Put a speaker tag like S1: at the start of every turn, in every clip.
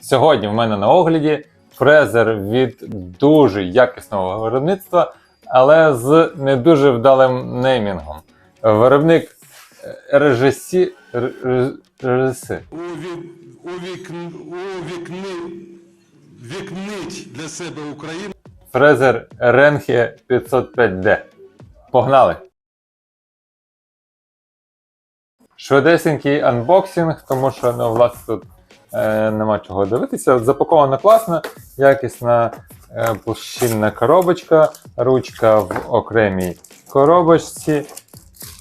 S1: Сьогодні в мене на огляді фрезер від дуже якісного виробництва, але з не дуже вдалим неймінгом. Виробник РЖС РЖС.
S2: уві- увікн- увікни, вікнить для себе Україну.
S1: Фрезер Ренхе 505D. Погнали! Швидесенький анбоксинг, тому що ну, власне тут е, нема чого дивитися. Запакована класно, якісна е, коробочка, ручка в окремій коробочці,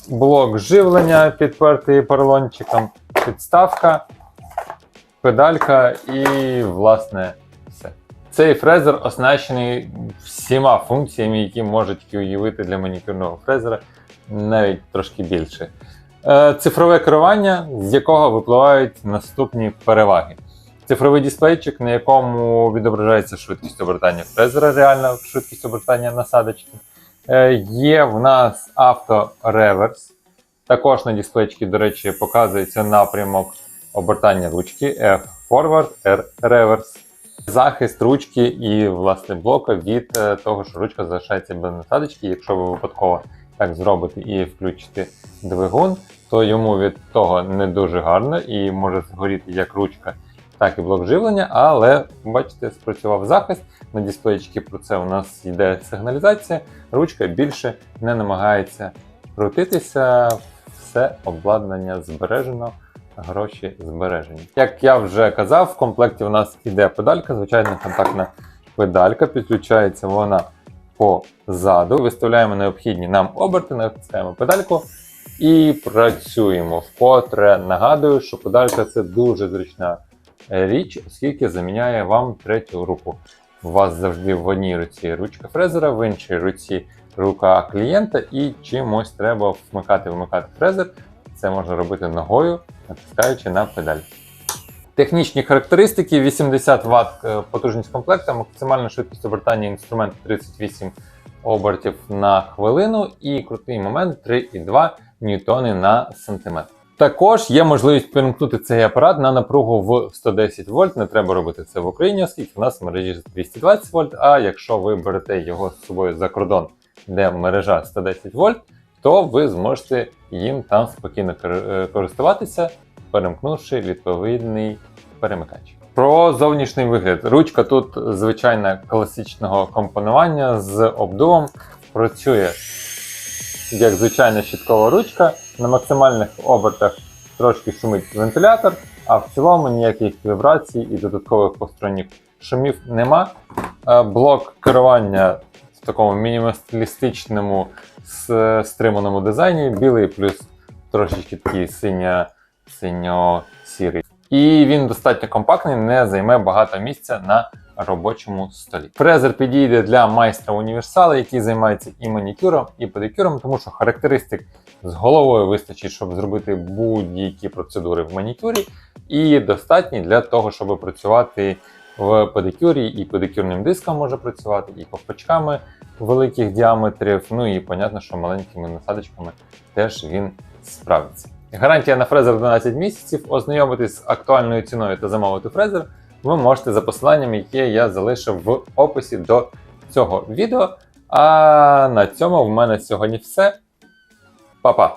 S1: блок живлення підпертий поролончиком, підставка, педалька і, власне, все. Цей фрезер оснащений всіма функціями, які можуть уявити для манікюрного фрезера, навіть трошки більше. Е, Цифрове керування, з якого випливають наступні переваги. Цифровий дисплейчик, на якому відображається швидкість обертання фрезера, реальна швидкість обертання насадочки. Е, Є в нас автореверс. Також на дисплейчику, до речі, показується напрямок обертання ручки F forward, R reverse. Захист ручки і власне блока від е, того, що ручка залишається без насадочки. Якщо ви випадково так зробите і включите двигун, то йому від того не дуже гарно і може згоріти як ручка, так і блок живлення. Але бачите, спрацював захист. На дисплейчики про це у нас йде сигналізація. Ручка більше не намагається крутитися. Все обладнання збережено гроші збережені. Як я вже казав, в комплекті у нас іде педалька, звичайна контактна педалька, підключається вона позаду. Виставляємо необхідні нам оберти, натискаємо педальку і працюємо. Вкотре нагадую, що педалька це дуже зручна річ, оскільки заміняє вам третю руку. У вас завжди в одній руці ручка фрезера, в іншій руці рука клієнта, і чимось треба вмикати-вимикати фрезер. Це можна робити ногою, натискаючи на педаль. Технічні характеристики: 80 Вт е, потужність комплекта, максимальна швидкість обертання інструменту 38 обертів на хвилину і крутий момент 3,2 ньютони на сантиметр. Також є можливість перемкнути цей апарат на напругу в 110 вольт. Не треба робити це в Україні, оскільки в нас в мережі 220 вольт. А якщо ви берете його з собою за кордон, де мережа 110 вольт, то ви зможете їм там спокійно е, користуватися, перемкнувши відповідний перемикач. Про зовнішній вигляд. Ручка тут звичайна класичного компонування з обдувом. Працює як звичайна щиткова ручка. На максимальних обертах трошки шумить вентилятор, а в цілому ніяких вібрацій і додаткових посторонніх шумів нема. Е, Блок керування в такому мінімалістичному стриманому дизайні, білий плюс трошечки такий синьо-сірий. І він достатньо компактний, не займе багато місця на робочому столі. Фрезер підійде для майстра універсала, який займається і манікюром, і педикюром, тому що характеристик з головою вистачить, щоб зробити будь-які процедури в манікюрі, і достатні для того, щоб працювати в педикюрі, і педикюрним диском може працювати, і ковпачками великих діаметрів. Ну і понятно, що маленькими насадочками теж він справиться. Гарантія на фрезер 12 місяців. Ознайомитись з актуальною ціною та замовити фрезер ви можете за посиланням, яке я залишив в описі до цього відео. А на цьому в мене сьогодні все. Па-па!